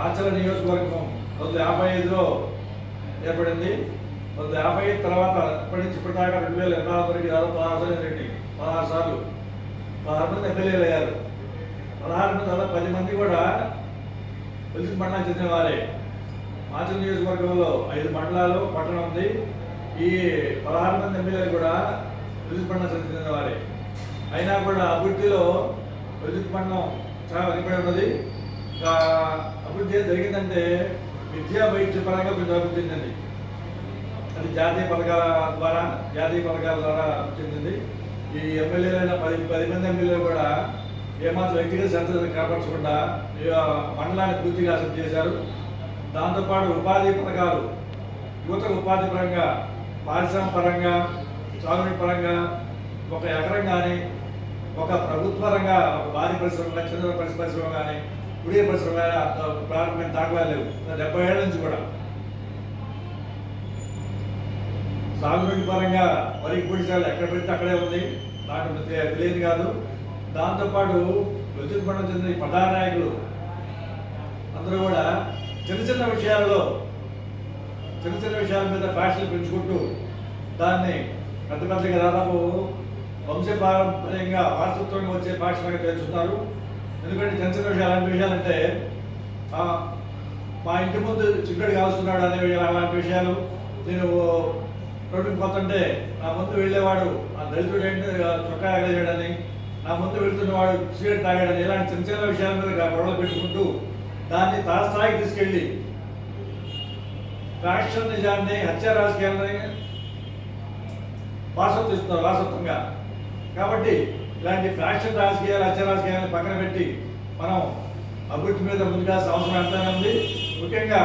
ఆచల నియోజకవర్గం వంద యాభై ఐదులో ఏర్పడింది. వంద యాభై ఐదు తర్వాత ఇప్పటి నుంచి ఇప్పటిదాకా రెండు వేల ఇరవై నాలుగు వరకు దాదాపు పదహారు సార్లు రెడ్డి పదహారు సార్లు. పదహారు మంది ఎమ్మెల్యేలు అయ్యారు. పదహారు మంది దాదాపు పది మంది కూడా పులిసి మండలానికి చెందిన వారే. ఆచల నియోజకవర్గంలో ఐదు మండలాలు పట్టణం ఉంది. ఈ పదహారు మంది ఎమ్మెల్యేలు కూడా పులిసి మండలం చెందిన వారే. అయినా కూడా అభివృద్ధిలో విద్యుత్ మండలం చాలా వెనుకబడి ఉన్నది. అభివృద్ధి ఏం జరిగిందంటే విద్యా వైద్య పరంగా కొంచెం అభివృద్ధి చెందింది. అది జాతీయ పథకాల ద్వారా జాతీయ పథకాల ద్వారా అభివృద్ధి చెందింది. ఈ ఎమ్మెల్యేలైన పది పది మంది ఎమ్మెల్యేలు కూడా ఏమాత్రం వ్యక్తిగత సంతృప్తి కాపాడకుండా ఈ మండలాన్ని పూర్తిగా అసలు చేశారు. దాంతోపాటు ఉపాధి పథకాలు యువతకు ఉపాధి పరంగా పారిశ్రామిక పరంగా సాగునీటి పరంగా ఒక ఎకరం కానీ ఒక ప్రభుత్వ రంగా భారీ పరిశ్రమ లక్ష పరిశ్రమ పరిశ్రమ కానీ కుడియ పరిశ్రమ అంత ప్రారంభమైన దాఖలా లేవు డెబ్బై ఏళ్ళ నుంచి కూడా. సాగునీటి పరంగా వరి గుడిసాలు ఎక్కడ పెడితే అక్కడే ఉంది. నాకు తెలియదు కాదు. దాంతోపాటు విద్యుత్ మండలం చెందిన ఈ ప్రధాన నాయకులు అందరూ కూడా చిన్న చిన్న విషయాలలో చిన్న చిన్న విషయాల మీద ఫ్యాషన్లు పెంచుకుంటూ దాన్ని పెద్ద పెద్దగా దాదాపు వంశపారంపర్యంగా వారసత్వంగా వచ్చే భాషలుగా తెలుస్తున్నారు ఎందుకంటే చిన్న విషయాలు అలాంటి విషయాలు అంటే మా ఇంటి ముందు చిక్కడు కాల్స్తున్నాడు అనే విషయాలు అలాంటి విషయాలు. నేను రోడ్డుకి పోతుంటే నా ముందు వెళ్ళేవాడు ఆ దళితుడు ఏంటి చొక్కా ఎగలేయడని నా ముందు వెళ్తున్నవాడు సిగరెట్ తాగాడని ఇలాంటి చిన్న చిన్న విషయాల మీద గొడవలు పెట్టుకుంటూ దాన్ని తలస్థాయికి తీసుకెళ్ళి రాష్ట్ర నిజాన్ని హత్య రాజకీయాలని వారసత్వం ఇస్తున్నారు వారసత్వంగా. కాబట్టి ఇలాంటి ఫ్యాక్షన్ రాజకీయాలు అత్య రాజకీయాలను పక్కన పెట్టి మనం అభివృద్ధి మీద ముందుగా అవసరం ఎంతైనా ఉంది. ముఖ్యంగా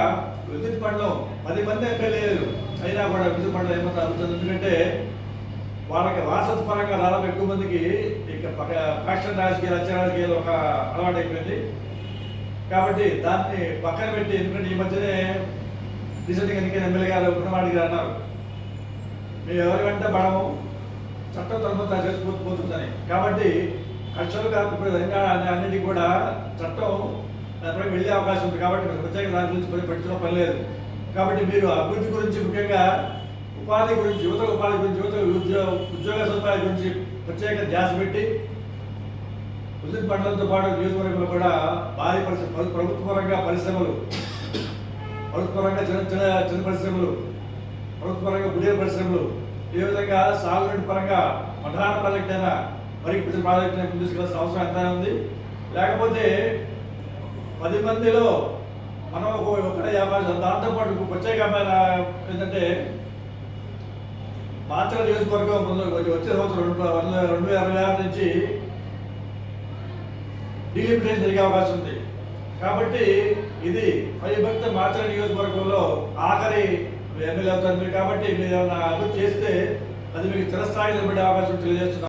విద్యుత్ మండలం పది మంది ఎమ్మెల్యేలు అయినా కూడా విద్యుత్ మండలం ఏమంటారు అవుతుంది ఎందుకంటే వాళ్ళకి వారసత్వ పరంగా దాదాపు ఎక్కువ మందికి ఇక ఫ్యాక్షన్ రాజకీయాలు అత్య రాజకీయాలు ఒక అలవాటు అయిపోయింది. కాబట్టి దాన్ని పక్కన పెట్టి ఎందుకంటే ఈ మధ్యనే రీసెంట్గా ఎన్నికైన ఎమ్మెల్యే గారు ఉన్నవాడికి అన్నారు. మేము ఎవరి వెంట పడము చట్టం తరపున చేసుకుంటూ పోతుందని కాబట్టి కక్షలు కాకుండా విధంగా కూడా చట్టం దానిపై వెళ్ళే అవకాశం ఉంది. కాబట్టి ప్రత్యేక దాని గురించి పని పట్టించుకోవడం పని లేదు. కాబట్టి మీరు అభివృద్ధి గురించి ముఖ్యంగా ఉపాధి గురించి యువత ఉపాధి గురించి యువత ఉద్యోగ ఉద్యోగ సదుపాయాల గురించి ప్రత్యేక ధ్యాస పెట్టి విద్యుత్ మండలంతో పాటు నియోజకవర్గంలో కూడా భారీ పరిశ్రమ ప్రభుత్వపరంగా పరిశ్రమలు ప్రభుత్వపరంగా చిన్న చిన్న చిన్న పరిశ్రమలు ప్రభుత్వపరంగా పరంగా పరిశ్రమలు ఏ విధంగా సాగునీటి పరంగా మఠాన ప్రాజెక్ట్ అయినా మరి ప్రతి ప్రాజెక్ట్ అయినా తీసుకెళ్ళాల్సిన అవసరం ఎంత ఉంది. లేకపోతే పది మందిలో మనం ఒక ఒకటే యాభై దాంతోపాటు ఇంకో వ్యాపారం ఏంటంటే మాత్ర నియోజకవర్గం వచ్చే సంవత్సరం రెండు రెండు వేల ఇరవై ఆరు నుంచి డీలిమిటేషన్ జరిగే అవకాశం ఉంది. కాబట్టి ఇది భక్త మాత్ర నియోజకవర్గంలో ఆఖరి ఎమ్మెల్యే అవుతారు మీరు కాబట్టి మీరు ఏమైనా అభివృద్ధి చేస్తే అది మీకు చిరస్థాయిలో నిలబడే అవకాశం తెలియజేస్తున్నారు